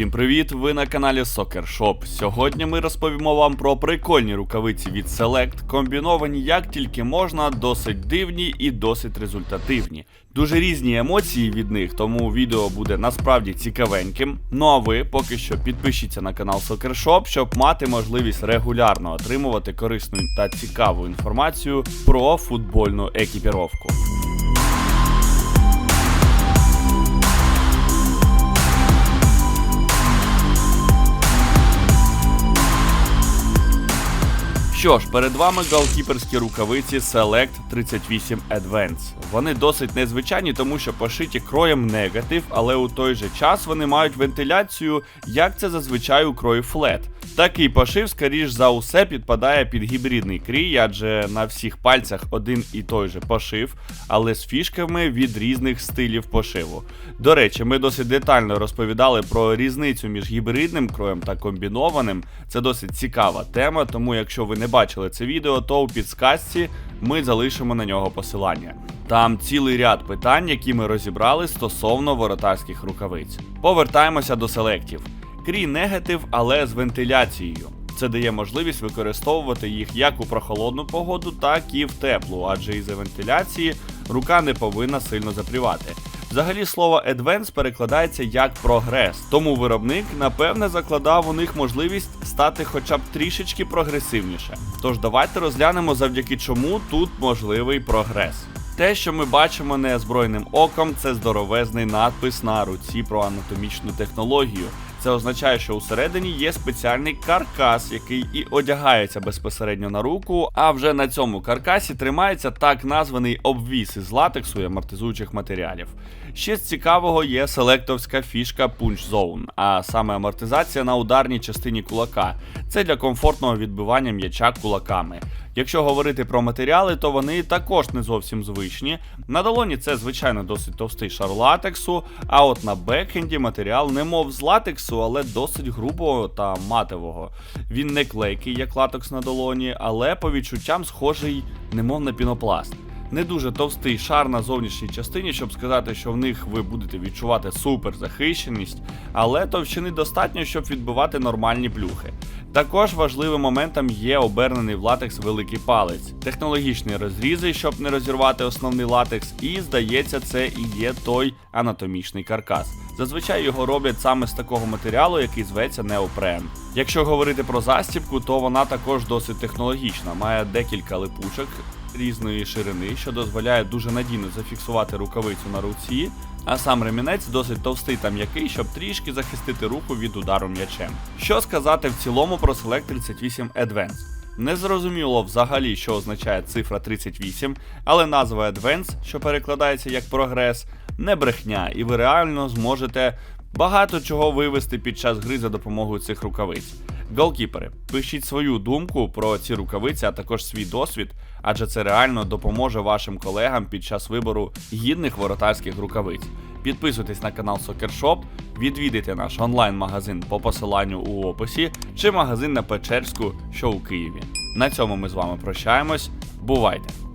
Усім привіт! Ви на каналі Soccer Shop. Сьогодні ми розповімо вам про прикольні рукавиці від Select, комбіновані як тільки можна, досить дивні і досить результативні. Дуже різні емоції від них, тому відео буде насправді цікавеньким. Ну а ви поки що підпишіться на канал Soccer Shop, щоб мати можливість регулярно отримувати корисну та цікаву інформацію про футбольну екіпіровку. Що ж, перед вами голкіперські рукавиці Select 38 Advance. Вони досить незвичайні, тому що пошиті кроєм негатив, але у той же час вони мають вентиляцію, як це зазвичай у крої флет. Такий пошив, скоріш за усе, підпадає під гібридний крій, адже на всіх пальцях один і той же пошив, але з фішками від різних стилів пошиву. До речі, ми досить детально розповідали про різницю між гібридним кроєм та комбінованим. Це досить цікава тема, тому якщо ви не бачили це відео, то у підсказці ми залишимо на нього посилання. Там цілий ряд питань, які ми розібрали стосовно воротарських рукавиць. Повертаємося до селектів. Крій негатив, але з вентиляцією. Це дає можливість використовувати їх як у прохолодну погоду, так і в теплу, адже із-за вентиляції рука не повинна сильно запрівати. Взагалі слово Advance перекладається як прогрес, тому виробник напевне закладав у них можливість стати хоча б трішечки прогресивніше. Тож давайте розглянемо завдяки чому тут можливий прогрес. Те, що ми бачимо неозброєним оком, це здоровезний надпис на руці про анатомічну технологію. Це означає, що усередині є спеціальний каркас, який і одягається безпосередньо на руку. А вже на цьому каркасі тримається так названий обвіс із латексу і амортизуючих матеріалів. Ще з цікавого є селектовська фішка Punch Zone, а саме амортизація на ударній частині кулака. Це для комфортного відбивання м'яча кулаками. Якщо говорити про матеріали, то вони також не зовсім звичні. На долоні це, звичайно, досить товстий шар латексу, а от на бекхенді матеріал немов з латексу, але досить грубого та матового. Він не клейкий, як латекс на долоні, але по відчуттям схожий, немов на пінопласт. Не дуже товстий шар на зовнішній частині, щоб сказати, що в них ви будете відчувати супер захищеність, але товщини достатньо, щоб відбивати нормальні плюхи. Також важливим моментом є обернений в латекс великий палець, технологічні розрізи, щоб не розірвати основний латекс, і здається, це і є той анатомічний каркас. Зазвичай його роблять саме з такого матеріалу, який зветься неопрен. Якщо говорити про застібку, то вона також досить технологічна, має декілька липучок різної ширини, що дозволяє дуже надійно зафіксувати рукавицю на руці, а сам ремінець досить товстий та м'який, щоб трішки захистити руку від удару м'ячем. Що сказати в цілому про Select 38 Advance? Не зрозуміло взагалі, що означає цифра 38, але назва Advance, що перекладається як прогрес, не брехня, і ви реально зможете багато чого вивести під час гри за допомогою цих рукавиць. Голкіпери, пишіть свою думку про ці рукавиці, а також свій досвід, адже це реально допоможе вашим колегам під час вибору гідних воротарських рукавиць. Підписуйтесь на канал Shop, відвідайте наш онлайн-магазин по посиланню у описі чи магазин на Печерську, що у Києві. На цьому ми з вами прощаємось. Бувайте!